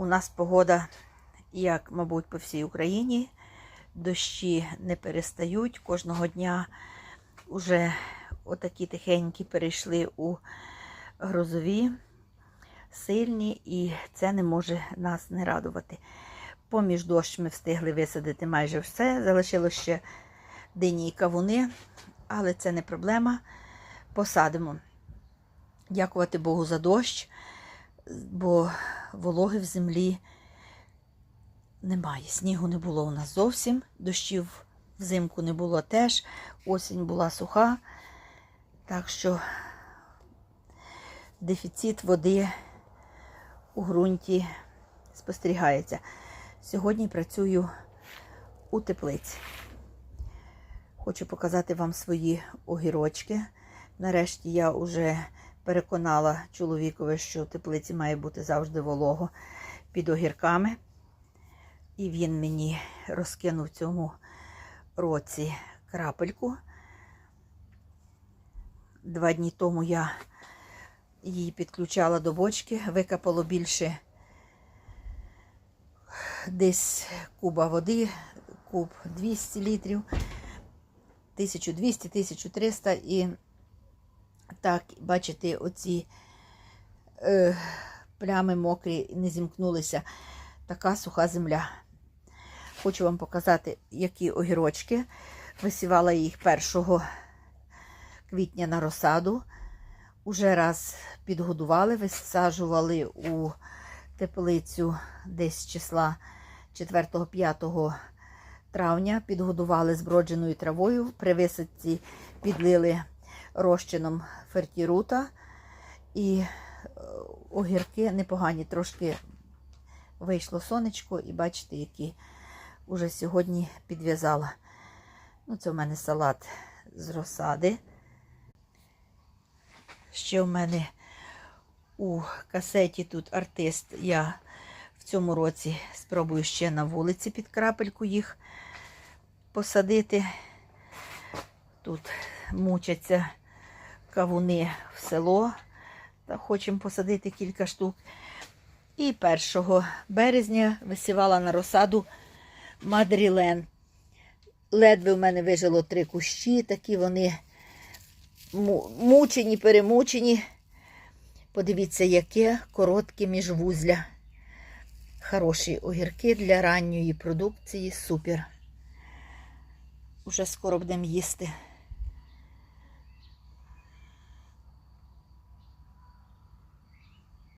У нас погода, як, мабуть, по всій Україні. Дощі не перестають. Кожного дня вже отакі тихенькі перейшли у грозові, сильні, і це не може нас не радувати. Поміж дощ ми встигли висадити майже все. Залишилось ще дині і кавуни, але це не проблема. Посадимо. Дякувати Богу за дощ, бо вологи в землі немає. Снігу не було у нас зовсім, дощів взимку не було теж, осінь була суха, так що дефіцит води у ґрунті спостерігається. Сьогодні працюю у теплиці. Хочу показати вам свої огірочки. Нарешті я вже переконала чоловікове, що в теплиці має бути завжди волого під огірками. І він мені розкинув в цьому році крапельку. Два дні тому я її підключала до бочки, викапало більше десь куба води, куб 200 літрів, 1200-1300 і так, бачите, оці е, плями мокрі не зімкнулися. Така суха земля. Хочу вам показати, які огірочки. Висівала їх 1 квітня на розсаду. Уже раз підгодували, висаджували у теплицю десь числа 4-5 травня. Підгодували збродженою травою. При висадці підлили розчином фертірута. І е, огірки непогані, трошки вийшло сонечко, і бачите, які уже сьогодні підв'язала. Ну, це в мене салат з розсади. Ще в мене у касеті тут артист. Я в цьому році спробую ще на вулиці під крапельку їх посадити. Тут мучаться кавуни в село. Хочемо посадити кілька штук. І 1 березня висівала на розсаду Мадрілен. Ледве в мене вижило три кущі, такі вони мучені, перемучені. Подивіться, яке коротке міжвузля. Хороші огірки для ранньої продукції. Супер. Уже скоро будемо їсти.